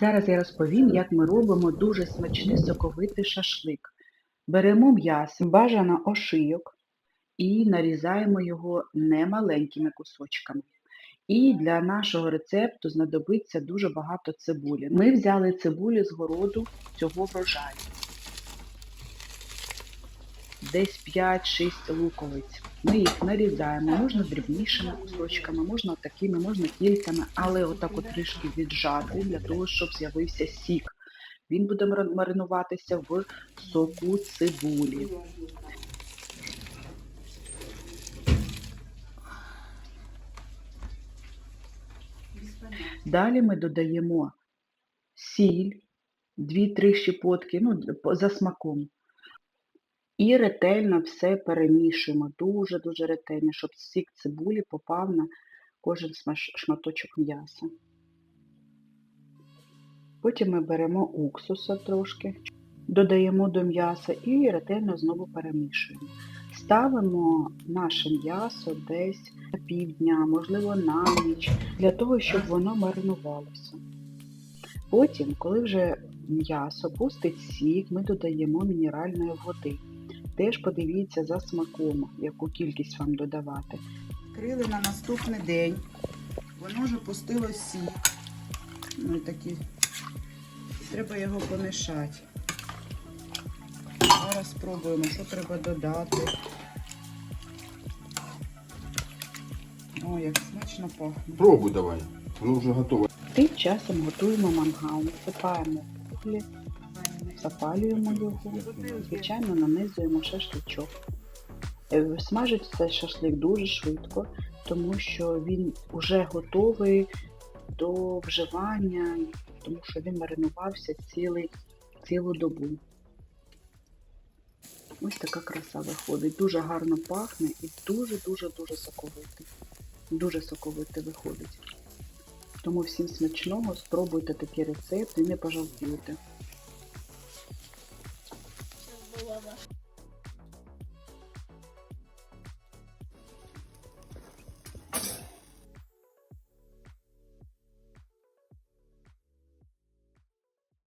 Зараз я розповім, як ми робимо дуже смачний соковитий шашлик. Беремо м'ясо, бажано ошийок і нарізаємо його немаленькими кусочками. І для нашого рецепту знадобиться дуже багато цибулі. Ми взяли цибулю з городу цього врожаю. Десь 5-6 луковиць. Ми їх нарізаємо, можна дрібнішими кусочками, можна такими, можна кільками, але отак от трішки віджати для того, щоб з'явився сік. Він буде маринуватися в соку цибулі. Далі ми додаємо сіль, 2-3 щепотки, ну, за смаком. І ретельно все перемішуємо, дуже-дуже ретельно, щоб сік цибулі попав на кожен шматочок м'яса. Потім ми беремо уксуса трошки, додаємо до м'яса і ретельно знову перемішуємо. Ставимо наше м'ясо десь на півдня, можливо, на ніч, для того, щоб воно маринувалося. Потім, коли вже м'ясо пустить сік, ми додаємо мінеральної води. Теж подивіться за смаком, яку кількість вам додавати. Крили на наступний день. Воно вже пустило сік. Ну, такі. Треба його помішати. Зараз спробуємо, що треба додати. О, як смачно пахне. Пробуй давай. Воно вже готове. Тим часом готуємо мангал, насипаємо кухлі, запалюємо його, звичайно, нанизуємо шашличок. Е, Смажить цей шашлик дуже швидко, тому що він вже готовий до вживання, тому що він маринувався цілий, цілу добу. Ось така краса виходить. Дуже гарно пахне і дуже-дуже-дуже соковитий. Дуже соковитий виходить. Тому всім смачного, спробуйте такий рецепт і не пожалкуєте. baba.